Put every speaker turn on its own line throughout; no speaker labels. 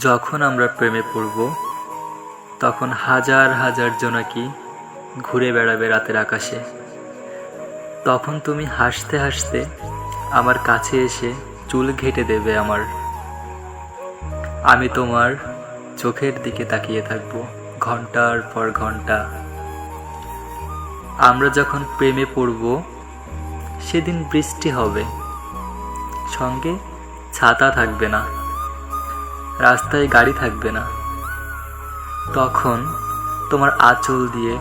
যখন আমরা প্রেমে পড়ব, তখন হাজার হাজার জোনাকি ঘুরে বেড়াবে রাতের আকাশে। তখন তুমি হাসতে হাসতে আমার কাছে এসে চুল ঘেটে দেবে আমার। আমি তোমার চোখের দিকে তাকিয়ে থাকব ঘণ্টার পর ঘণ্টা। আমরা যখন প্রেমে পড়ব, সেদিন বৃষ্টি হবে। সঙ্গে ছাতা থাকবে না। রাস্তায় গাড়ি থাকবে না। তখন তোমার আঁচল দিয়ে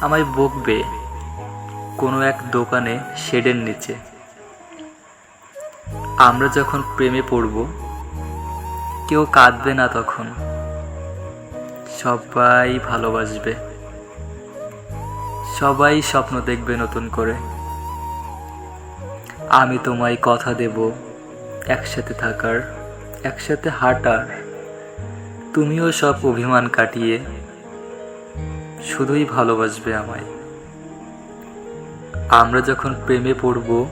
আমায় বকবে কোনো এক দোকানে শেডের নিচে। আমরা যখন প্রেমে পড়ব, কেউ কাঁদবে না তখন। সবাই ভালোবাসবে। সবাই স্বপ্ন দেখবে নতুন করে। আমি তোমায় কথা দেব একসাথে থাকার একসাথে হাঁটার, তুমিও সব অভিমান কাটিয়ে শুধুই ভালোবাসবে আমায়। আমরা যখন প্রেমে পড়ব,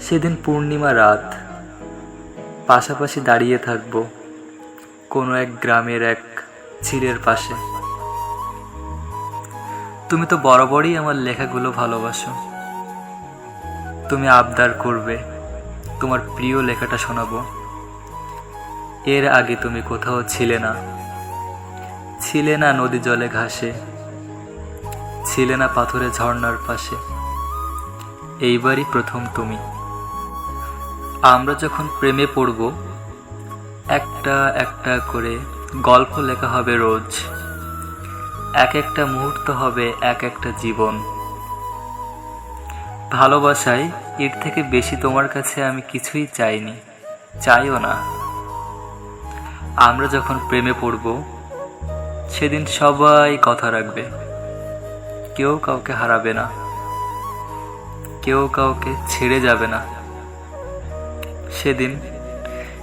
সেদিন পূর্ণিমা রাত, পাশাপাশি দাঁড়িয়ে থাকব কোনো এক গ্রামের এক ঝিলের পাশে। তুমি তো বরাবরই আমার লেখাগুলো ভালোবাসো। তুমি আবদার করবে, তোমার প্রিয় লেখাটা শোনাবো। এর আগে তুমি কোথাও ছিলে না। ছিলে না নদী জলে ঘাসে। ছিলে না পাথরে ঝর্ণার পাশে। এইবারই প্রথম তুমি। আমরা যখন প্রেমে পড়ব, একটা একটা করে গল্প লেখা হবে রোজ। এক একটা মুহূর্ত হবে এক একটা জীবন। ভালোবাসায় এর থেকে বেশি তোমার কাছে আমি কিছুই চাইনি। চাইও না। আমরা যখন প্রেমে পড়ব, সেদিন সবাই কথা রাখবে। কেউ কাউকে হারাবে না। কেউ কাউকে ছেড়ে যাবে না। সেদিন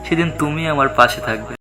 সেদিন তুমি আমার পাশে থাকবে।